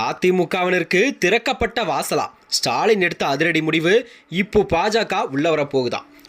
அதிமுகவினருக்கு திறக்கப்பட்ட வாசலா. ஸ்டாலின் எடுத்த அதிரடி முடிவு இப்போ பாஜக உள்ள வரப்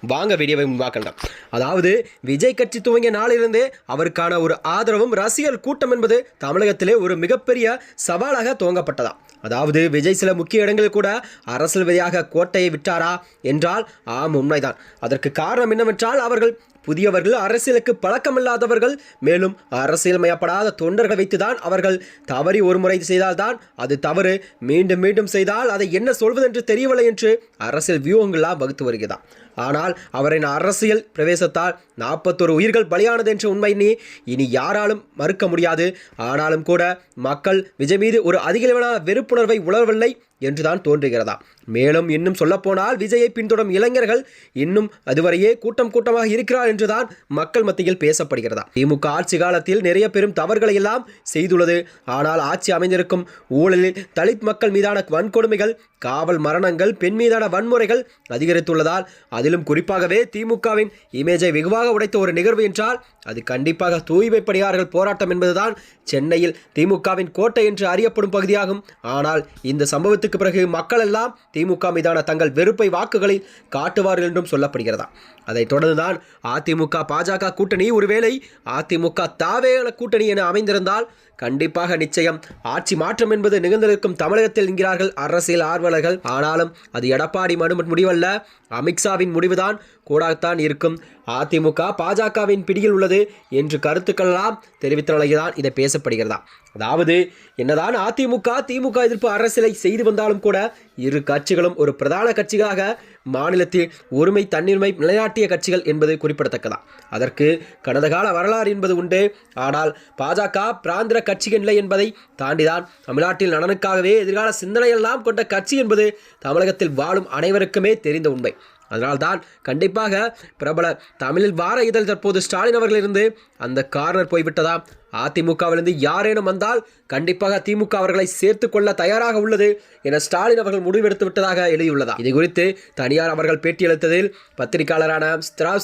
வாங்க வீடியோவை முன்பாக்கலாம் அதாவது விஜய் கட்சி துவங்கிய நாளிலிருந்தே அவருக்கான ஒரு ஆதரவும் ரசிகர் கூட்டம் என்பது தமிழகத்திலே ஒரு மிகப்பெரிய சவாலாக துவங்கப்பட்டதாம் அதாவது விஜய் சில முக்கிய இடங்களில் கூட அரசியல் ரீதியாக கோட்டையை விட்டாரா? என்றால் ஆம் உண்மைதான். அதற்கு காரணம் என்னவென்றால் அவர்கள் புதியவர்கள் அரசியலுக்கு பழக்கமில்லாதவர்கள். மேலும் அரசியல்மயப்படாத தொண்டர்களை வைத்துதான் அவர்கள் தவறி ஒரு முறை செய்தால்தான் அது தவறு. மீண்டும் மீண்டும் செய்தால் அதை என்ன சொல்வதென்று தெரியவில்லை என்று அரசியல் வியூகங்களாக வகுத்து வருகிறார் ஆனால் அவரின் அரசியல் பிரவேசத்தால் நாற்பத்தொரு உயிர்கள் பலியானது என்ற உண்மை நீ இனி யாராலும் மறுக்க முடியாது. ஆனாலும் கூட மக்கள் விஜய் மீது ஒரு அதிகளவிலான வெறுப்புணர்வை உணரவில்லை. என்றுதான் தோன்றுகிறதா? மேலும் இன்னும் சொல்லப்போனால் விஜயை பின்தொடரும் இளைஞர்கள் இன்னும் அதுவரையே கூட்டம் கூட்டமாக இருக்கிறார் என்றுதான் மக்கள் மத்தியில் பேசப்படுகிறதா? திமுக ஆட்சி காலத்தில் நிறைய பெரும் தவறுகளை எல்லாம் செய்துள்ளது. ஆனால் ஆட்சி அமைந்திருக்கும் ஊழலில் தலித் மக்கள் மீதான வன்கொடுமைகள் காவல் மரணங்கள் பெண் மீதான வன்முறைகள் அதிகரித்துள்ளதால் அதிலும் குறிப்பாகவே திமுகவின் இமேஜை வெகுவாக உடைத்த ஒரு நிகழ்வு என்றால் அது கண்டிப்பாக தூய்மை பணியாளர்கள் போராட்டம் என்பதுதான். சென்னையில் திமுகவின் கோட்டை என்று அறியப்படும் பகுதியாகும். ஆனால் இந்த சம்பவத்துக்கு பிறகு மக்கள் எல்லாம் திமுக மீதான தங்கள் வெறுப்பை வாக்குகளில் காட்டுவார்கள் என்றும் சொல்லப்படுகிறதா? அதைத் தொடர்ந்துதான் அதிமுக பாஜக கூட்டணி ஒருவேளை அதிமுக தாவேல கூட்டணி என அமைந்திருந்தால் கண்டிப்பாக நிச்சயம் ஆட்சி மாற்றம் என்பது நிகழ்ந்திருக்கும் தமிழகத்தில் என்கிறார்கள் அரசியல் ஆர்வலர்கள். ஆனாலும் அது எடப்பாடி மனு முடிவல்ல. அமித்ஷாவின் முடிவுதான் கூடத்தான் இருக்கும். அதிமுக பாஜகவின் பிடியில் உள்ளது என்று கருத்துக்கள்லாம் தெரிவித்த நிலையில்தான் இதை பேசப்படுகிறதா. அதாவது என்னதான் அதிமுக திமுக எதிர்ப்பு அரசியலை செய்து வந்தாலும் கூட இரு கட்சிகளும் ஒரு பிரதான கட்சிக்காக மாநிலத்தில் ஒருமை தன்னிருமை நிலைநாட்டிய கட்சிகள் என்பது குறிப்பிடத்தக்கதா. அதற்கு கடந்த கால வரலாறு என்பது உண்டு. ஆனால் பாஜக பிராந்திர கட்சிகள் இல்லை என்பதை தாண்டிதான் தமிழ்நாட்டில் நலனுக்காகவே எதிர்கால சிந்தனையெல்லாம் கொண்ட கட்சி என்பது தமிழகத்தில் வாழும் அனைவருக்குமே தெரிந்த உண்மை. அதனால்தான் கண்டிப்பாக பிரபல தமிழில் வார இதழ் தற்போது ஸ்டாலின் அவர்களிருந்து அந்த கார்னர் போய்விட்டதா அதிமுகவிலிருந்து யாரேனும் வந்தால் கண்டிப்பாக திமுக அவர்களை சேர்த்து கொள்ள தயாராக உள்ளது என ஸ்டாலின் அவர்கள் முடிவெடுத்து விட்டதாக எழுதியுள்ளதா. இது குறித்து தனியார் அவர்கள் பேட்டியளித்ததில் பத்திரிகையாளரான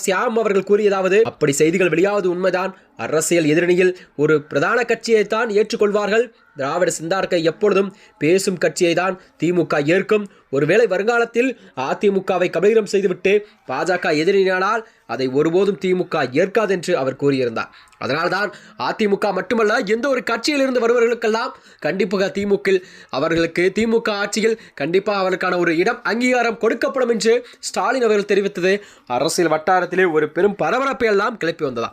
சியாம் அவர்கள் கூறியதாவது அப்படி செய்திகள் வெளியாவது உண்மைதான். அரசியல் எதிரணியில் ஒரு பிரதான கட்சியை தான் ஏற்றுக்கொள்வார்கள். திராவிட சிந்தார்க்கை எப்பொழுதும் பேசும் கட்சியை தான் திமுக ஏற்கும். ஒருவேளை வருங்காலத்தில் அதிமுகவை கபலீரம் செய்துவிட்டு பாஜக எதிரினானால் அதை ஒருபோதும் திமுக ஏற்காது என்று அவர் கூறியிருந்தார். அதனால்தான் அதிமுக மட்டுமல்ல எந்த ஒரு கட்சியிலிருந்து வருபவர்களுக்கெல்லாம் கண்டிப்பாக திமுக அவர்களுக்கு திமுக ஆட்சியில் கண்டிப்பாக அவருக்கான ஒரு இடம் அங்கீகாரம் கொடுக்கப்படும் என்று ஸ்டாலின் அவர்கள் தெரிவித்தது. அரசியல் வட்டாரத்திலே ஒரு பெரும் பரபரப்பை எல்லாம் கிளப்பி வந்ததா